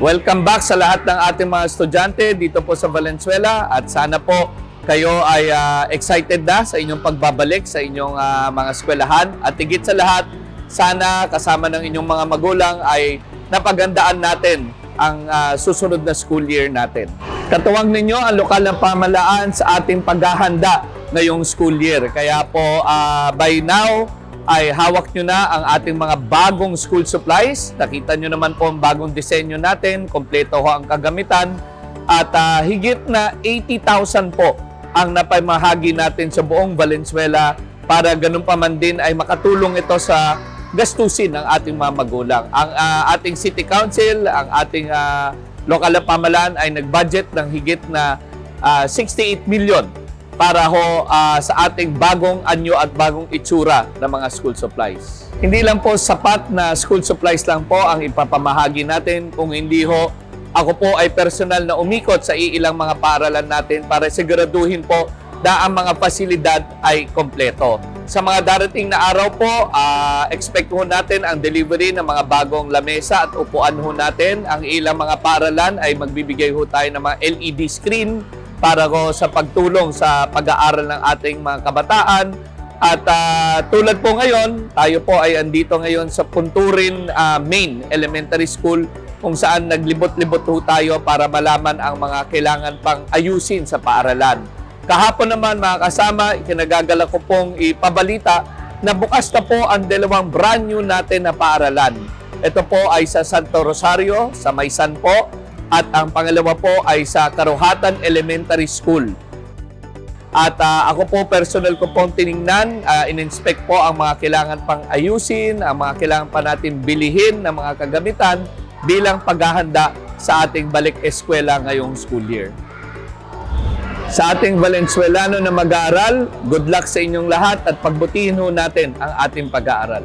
Welcome back sa lahat ng ating mga estudyante dito po sa Valenzuela at sana po kayo ay ah, excited na sa inyong pagbabalik sa inyong ah, mga eskwelahan at higit sa lahat sana kasama ng inyong mga magulang ay napagandaan natin ang ah, susunod na school year natin. Katuwang ninyo ang lokal ng pamalaan sa ating paghahanda ngayong school year. Kaya po ah, by now ay hawak nyo na ang ating mga bagong school supplies. Nakita nyo naman po ang bagong disenyo natin, kompleto ho ang kagamitan. At ah, higit na 80,000 po ang napamahagi natin sa buong Valenzuela para ganun pa man din ay makatulong ito sa gastusin ng ating mga magulang. Ang ah, ating City Council, ang ating ah, lokal na pamalaan ay nag-budget ng higit na ah, 68 million para ho ah, sa ating bagong anyo at bagong itsura ng mga school supplies. Hindi lang po sapat na school supplies lang po ang ipapamahagi natin kung hindi ho ako po ay personal na umikot sa iilang mga paaralan natin para siguraduhin po na ang mga pasilidad ay kompleto. Sa mga darating na araw po, ah, expect ho natin ang delivery ng mga bagong lamesa at upuan ho natin. Ang ilang mga paaralan ay magbibigay ho tayo ng mga LED screen para ho sa pagtulong sa pag-aaral ng ating mga kabataan. At ah, tulad po ngayon, tayo po ay andito ngayon sa Punturin ah, Main Elementary School kung saan naglibot-libot ho tayo para malaman ang mga kailangan pang ayusin sa paaralan. Kahapon naman mga kasama, ikinagagala ko pong ipabalita na bukas na po ang dalawang brand new natin na paaralan. Ito po ay sa Santo Rosario, sa Maysan po, at ang pangalawa po ay sa Karuhatan Elementary School. At ah, ako po personal ko pong tiningnan, ah, in-inspect po ang mga kailangan pang ayusin, ang mga kailangan pa natin bilihin ng mga kagamitan bilang paghahanda sa ating balik eskwela ngayong school year. Sa ating Valenzuelano na mag-aaral, good luck sa inyong lahat at pagbutihin ho natin ang ating pag-aaral.